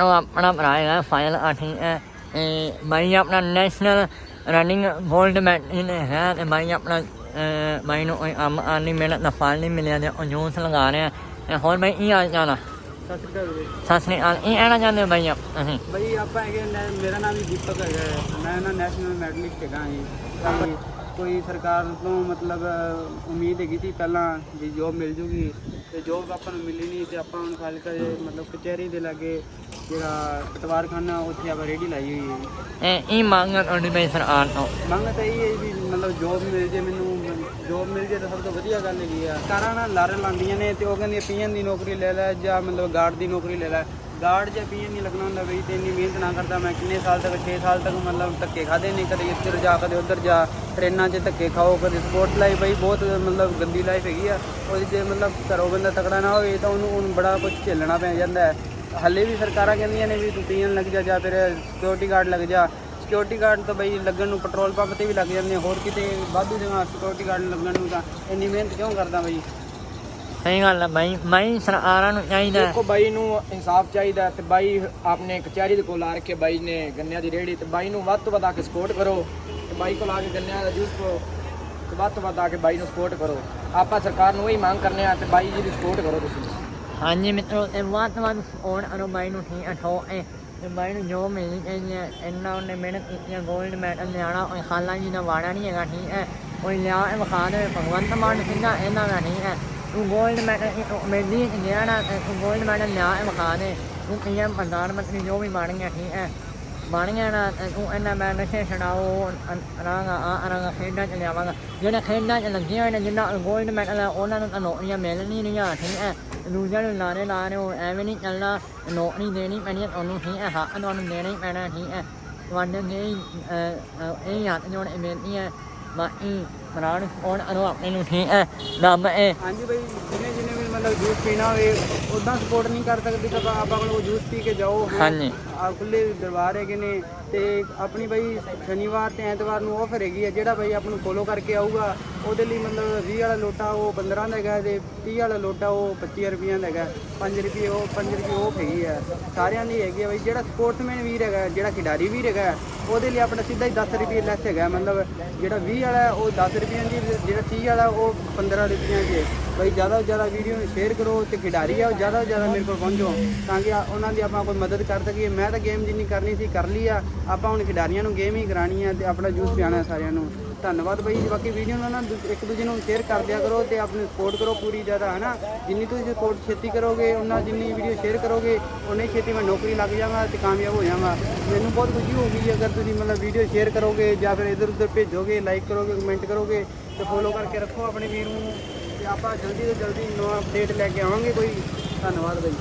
ਮਿੱਤਰੋ ਆਪਣਾ ਭਰਾ ਹੈਗਾ ਫਾਈਲ ਆਠੀ ਹੈ ਮੈਂ ਆਪਣਾ ਨੈਸ਼ਨਲ ਰਨਿੰਗ ਗੋਲਡ ਮੈਡਲ ਹੈ ਤੇ ਮੈਂ ਆਪਣਾ ਅਹ, ਮੈਂ ਨੂੰ ਕੋਈ ਆਮ ਆਨੀ ਮਿਹਨਤ ਦਾ ਫਲ ਨਹੀਂ ਮਿਲਿਆ ਤੇ ਉਹ ਜੂਸ ਲਗਾ ਰਿਹਾ ਹੁਣ ਮੈਂ ਇਹ ਆ? ਜਾਣਾ ਸਤਿ ਸ਼੍ਰੀ ਅਕਾਲ। ਇਹ ਆਣਾ ਹੋ ਬਾਈ ਆਪ ਅਸੀਂ ਬਈ ਆਪਾਂ ਹੈਗੇ ਮੇਰਾ ਨਾਮ ਵੀ ਦੀਪਕ ਹੈਗਾ ਹੈ। ਮੈਂ ਨਾ ਨੈਸ਼ਨਲ ਮੈਡਲਿਸਟ ਹੈਗਾ ਜੀ ਕੋਈ ਸਰਕਾਰ ਤੋਂ ਮਤਲਬ ਉਮੀਦ ਹੈਗੀ ਸੀ ਪਹਿਲਾਂ ਵੀ ਜੋਬ ਮਿਲ ਜੂਗੀ ਤੇ ਜੋਬ ਆਪਾਂ ਨੂੰ ਮਿਲੀ ਨਹੀਂ ਤੇ ਆਪਾਂ ਹੁਣ ਖਾਲੀ ਕਰੇ ਮਤਲਬ ਕਚਹਿਰੀ ਦੇ ਲਾਗੇ ਜਿਹੜਾ ਪਟਵਾਰਖਾਨਾ ਉੱਥੇ ਆਪਾਂ ਰੇੜੀ ਲਾਈ ਹੋਈ ਹੈ ਇਹ ਇਹ ਮੰਗ ਤੁਹਾਡੀ ਬਈ ਸਰਕਾਰ ਤੋਂ? ਮੰਗ ਤਾਂ ਇਹ ਹੈ ਵੀ ਮਤਲਬ ਜੋਬ ਮਿਲ ਜੇ ਮੈਨੂੰ ਜੋਬ ਮਿਲ ਜੇ ਤਾਂ ਸਭ ਤੋਂ ਵਧੀਆ ਗੱਲ ਹੈਗੀ ਆ। ਕਾਰਾਂ ਨਾਲ ਲਾਰੇ ਲਾਉਂਦੀਆਂ ਨੇ ਤੇ ਉਹ ਕਹਿੰਦੀ ਪੀਐਨ ਦੀ ਨੌਕਰੀ ਲੈ ਲੈ ਜਾਂ ਮਤਲਬ ਗਾਰਡ ਦੀ ਨੌਕਰੀ ਲੈ ਲੈ। ਗਾਰਡ ਜਾਂ ਪੀਐਨ ਨਹੀਂ ਲੱਗਣਾ ਹੁੰਦਾ ਬਈ ਤੇ ਇੰਨੀ ਮਿਹਨਤ ਨਾ ਕਰਦਾ, ਮੈਂ ਕਿੰਨੇ ਸਾਲ ਤੱਕ 6 ਸਾਲ ਤੱਕ ਮਤਲਬ ਧੱਕੇ ਖਾਦੇ ਨੇ, ਕਦੇ ਇੱਧਰ ਜਾ, ਕਦੇ ਉੱਧਰ ਜਾ, ਟ੍ਰੇਨਾਂ 'ਚ ਧੱਕੇ ਖਾਓ, ਕਦੇ ਸਪੋਰਟ ਲਾਈਫ ਬਈ ਬਹੁਤ ਮਤਲਬ ਗੰਦੀ ਲਾਈਫ ਹੈਗੀ ਆ, ਉਹਦੇ 'ਚ ਮਤਲਬ ਘਰੋਂ ਬੰਦਾ ਤਕੜਾ ਨਾ ਹੋਵੇ ਤਾਂ ਉਹਨੂੰ ਹੁਣ ਬੜਾ ਕੁਝ ਝੇਲਣਾ ਪੈ ਜਾਂਦਾ ਹੈ। ਹੱਲੇ ਵੀ ਸਰਕਾਰਾਂ ਕਹਿੰਦੀਆਂ ਨੇ ਵੀ ਤੂੰ ਪੀਐਨ ਲੱਗ ਜਾ ਜਾਂ ਫਿਰ ਸਿਕਿਉਰਿਟੀ ਗਾਰਡ ਲੱਗ ਜਾ। ਸਿਕਿਉਰਿਟੀ ਗਾਰਡ ਤਾਂ ਬਈ ਲੱਗਣ ਨੂੰ ਪੈਟਰੋਲ ਪੰਪ ਤੇ ਵੀ ਲੱਗ ਜਾਂਦੇ ਹੋਰ ਕਿਤੇ ਵਾਧੂ ਜਗ੍ਹਾ ਸਿਕਿਉਰਿਟੀ ਗਾਰਡ ਲੱਗਣ ਨੂੰ ਤਾਂ ਇੰਨੀ ਮਿਹਨਤ ਕਿਉਂ ਕਰਦਾ ਬਈ? ਸਹੀ ਗੱਲ ਹੈ ਬਾਈ ਬਾਈ ਸਰਕਾਰਾਂ ਨੂੰ ਚਾਹੀਦਾ। ਹੈ ਦੇਖੋ ਬਾਈ ਨੂੰ ਇਨਸਾਫ ਚਾਹੀਦਾ ਹੈ ਤੇ ਬਾਈ ਆਪਣੇ ਕਚਹਿਰੀ ਦੇ ਕੋਲ ਆ ਕੇ ਬਾਈ ਨੇ ਗੰਨਿਆਂ ਦੀ ਰੇੜੀ ਤੇ ਬਾਈ ਨੂੰ ਵੱਧ ਤੋਂ ਵੱਧ ਆ ਕੇ ਸਪੋਰਟ ਕਰੋ ਤੇ ਬਾਈ ਕੋਲ ਆ ਕੇ ਗੰਨਿਆਂ ਦਾ ਜੂਸ ਪੋ ਤੇ ਵੱਧ ਤੋਂ ਵੱਧ ਆ ਕੇ ਬਾਈ ਨੂੰ ਸਪੋਰਟ ਕਰੋ। ਆਪਾਂ ਸਰਕਾਰ ਨੂੰ ਇਹੀ ਮੰਗ ਕਰਨੇ ਆ ਤੇ ਬਾਈ ਜੀ ਦੀ ਸਪੋਰਟ ਕਰੋ ਤੁਸੀਂ। ਹਾਂਜੀ ਮਿੱਤਰੋ ਤੇ ਵੱਧ ਤੋਂ ਵੱਧ ਫੋਨ ਅਨੋ ਬਾਈ ਨੂੰ ਠੀਕ ਅਠੋ ਇਹ ਤੇ ਬਾਈ ਨੂੰ ਜੋ ਮਿਲਣੀ ਚਾਹੀਦੀ ਹੈ ਇੰਨਾ ਉਹਨੇ ਮਿਹਨਤ ਕੀਤੀ ਹੈ 골ਡ ਮੈਡਲ ਲਿਆਣਾ ਉਹ ਖਾਲਾ ਜੀ ਦਾ ਵਾੜਾ ਨਹੀਂ ਹੈਗਾ ਠੀਕ ਹੈ। ਕੋਈ ਲਿਆ ਇਹ ਵਿਖਾ ਦੇ ਭਗਵੰਤ ਮਾਨ ਸਿੰਘਾ ਇਹਨਾਂ ਦਾ ਨਹੀਂ ਹੈ। ഗോൾഡ് മെഡൽ വലിയ ഇന്ത്യയാണ് ഗോൾഡ് മെഡൽ ന്യായമാണ് പി എം പ്രധാനമന്ത്രി ജോബി മടങ്ങി ਬਣੀਆਂ ਇਹਨਾਂ ਮੈਂ ਨਸ਼ੇ ਛਡਾਓ ਰੰਗ ਆ ਰੰਗ ਖੇਡਾਂ ਚ ਲਿਆਵਾਂਗਾ। ਜਿਹੜੇ ਖੇਡਾਂ ਚ ਲੱਗੀਆਂ ਨੇ, ਜਿੰਨਾ ਗੋਲਡ ਮੈਡਲ ਉਹਨਾਂ ਨੂੰ ਤਾਂ ਨੌਕਰੀਆਂ ਮਿਲਣੀ ਨਹੀਂ ਆ, ਠੀਕ ਹੈ? ਦੂਜਿਆਂ ਨੂੰ ਲਾਣੇ ਲਾਣੇ ਉਹ ਐਵੇਂ ਨਹੀਂ ਚੱਲਣਾ, ਨੌਕਰੀ ਦੇਣੀ ਪੈਣੀ ਤੁਹਾਨੂੰ, ਠੀਕ ਹੈ? ਹੱਕ ਤੁਹਾਨੂੰ ਦੇਣਾ ਹੀ ਪੈਣਾ, ਠੀਕ ਹੈ? ਵੰਡਣ ਦੇ ਇਹ ਹੱਥ ਜੋੜ ਮਿਲਣੀ ਹੈ ਬਾਕੀ ਮਰਾਣ ਫੋਨ ਅਨੋ ਆਪਣੇ ਨੂੰ ਠੀਕ ਹੈ ਰੱਬ ਇਹ ਹਾਂਜੀ ਬਈ ਜਿਹਨੇ ਜਿਹਨੇ ਵੀ ਮਤਲਬ ਜੂਸ ਪੀਣਾ ਹੋਵੇ ਉਦਾਂ ਸਪੋਰਟ ਨਹੀਂ ਕਰ ਸਕਦੇ ਤਾਂ ਆਪਾਂ ਕੋਲ ਜੂਸ ਪੀ ਕੇ ਜਾਓ। ਹਾਂਜੀ। ਆ ਖੁੱਲੇ ਦਰਬਾਰ ਹੈਗੇ ਨੇ ਤੇ ਆਪਣੀ ਬਾਈ ਸ਼ਨੀਵਾਰ ਤੇ ਐਤਵਾਰ ਨੂੰ ਆਫਰ ਹੈਗੀ ਹੈ ਜਿਹੜਾ ਬਾਈ ਆਪ ਨੂੰ ਫੋਲੋ ਕਰਕੇ ਆਊਗਾ, ਉਹਦੇ ਲਈ ਮਤਲਬ 20 ਵਾਲਾ ਲੋਟਾ ਉਹ 15 ਦਾ ਹੈਗਾ ਤੇ 30 ਵਾਲਾ ਲੋਟਾ ਉਹ 25 ਰੁਪਈਆ ਦਾ ਹੈਗਾ 5 ਰੁਪਏ ਉਹ 5 ਰੁਪਏ ਉਹ ਹੈਗੀ ਹੈ ਸਾਰਿਆਂ ਦੀ ਹੈਗੀ ਹੈ ਬਈ, ਜਿਹੜਾ ਸਪੋਰਟਸਮੈਨ ਵੀਰ ਹੈਗਾ, ਜਿਹੜਾ ਖਿਡਾਰੀ ਵੀਰ ਹੈਗਾ, ਉਹਦੇ ਲਈ ਆਪਣਾ ਸਿੱਧਾ ਹੀ 10 ਰੁਪਏ ਲੈਸ ਹੈਗਾ, ਮਤਲਬ ਜਿਹੜਾ 20 ਵਾਲਾ ਉਹ 10 ਰੁਪਈਆਂ ਦੀ, ਜਿਹੜਾ 30 ਵਾਲਾ ਉਹ 15 ਰੁਪਈਆਂ ਦੀ ਹੈ। ਬਈ ਜ਼ਿਆਦਾ ਤੋਂ ਜ਼ਿਆਦਾ ਵੀਡੀਓ ਨੂੰ ਸ਼ੇਅਰ ਕਰੋ ਤੇ ਖਿਡਾਰੀ ਆ, ਉਹ ਜ਼ਿਆਦਾ ਤੋਂ ਜ਼ਿਆਦਾ ਮੇਰੇ ਕੋਲ ਪਹੁੰਚੋ, ਤਾਂ ਕਿ ਉਹਨਾਂ ਦੀ ਆਪਾਂ ਕੋਈ ਮਦਦ ਕਰ ਸਕੀਏ। ਮੈਂ ਤਾਂ ਗੇਮ ਜਿੰਨੀ ਕਰਨੀ ਸੀ, ਕਰ ਲਈ ਆ। ਆਪਾਂ ਹੁਣ ਖਿਡਾਰੀਆਂ ਨੂੰ ਗੇਮ ਹੀ ਕਰਾਣੀ ਹੈ ਤੇ ਆਪਣਾ ਜੂਸ ਪਿਆਣਾ ਸਾਰਿਆਂ ਨੂੰ। ਧੰਨਵਾਦ ਬਈ ਬਾਕੀ ਵੀਡੀਓ ਨੂੰ ਨਾ ਦੂ- ਇੱਕ ਦੂਜੇ ਨੂੰ ਸ਼ੇਅਰ ਕਰ ਦਿਆ ਕਰੋ ਤੇ ਆਪਣੀ ਸਪੋਰਟ ਕਰੋ ਪੂਰੀ ਜ਼ਿਆਦਾ ਹਨਾ ਜਿੰਨੀ ਤੁਸੀਂ ਸਪੋਰਟ ਛੇਤੀ ਕਰੋਗੇ, ਉਹਨਾਂ ਜਿੰਨੀ ਵੀਡੀਓ ਸ਼ੇਅਰ ਕਰੋਗੇ ਉਨੀ ਛੇਤੀ ਮੈਂ ਨੌਕਰੀ ਲੱਗ ਜਾਵਾਂਗਾ ਤੇ ਕਾਮਯਾਬ ਹੋ ਜਾਵਾਂਗਾ ਮੈਨੂੰ ਬਹੁਤ ਖੁਸ਼ੀ ਹੋਊਗੀ ਅਗਰ ਤੁਸੀਂ ਮਤਲਬ ਵੀਡੀਓ ਸ਼ੇਅਰ ਕਰੋਗੇ ਜਾਂ ਫਿਰ ਇਧਰ ਉਧਰ ਭੇਜੋਗੇ ਲਾਈਕ ਕਰੋਗੇ ਕਮੈਂਟ ਕਰੋਗੇ ਤੇ ਫੋਲੋ ਕਰਕੇ ਰੱਖੋ ਆਪਣੇ ਵੀਰ ਨੂੰ ਤੇ ਆਪਾਂ ਜਲਦੀ ਤੋਂ ਜਲਦੀ ਨਵਾਂ ਅਪਡੇਟ ਲੈ ਕੇ ਆਵਾਂਗੇ ਕੋਈ। ਧੰਨਵਾਦ ਬਈ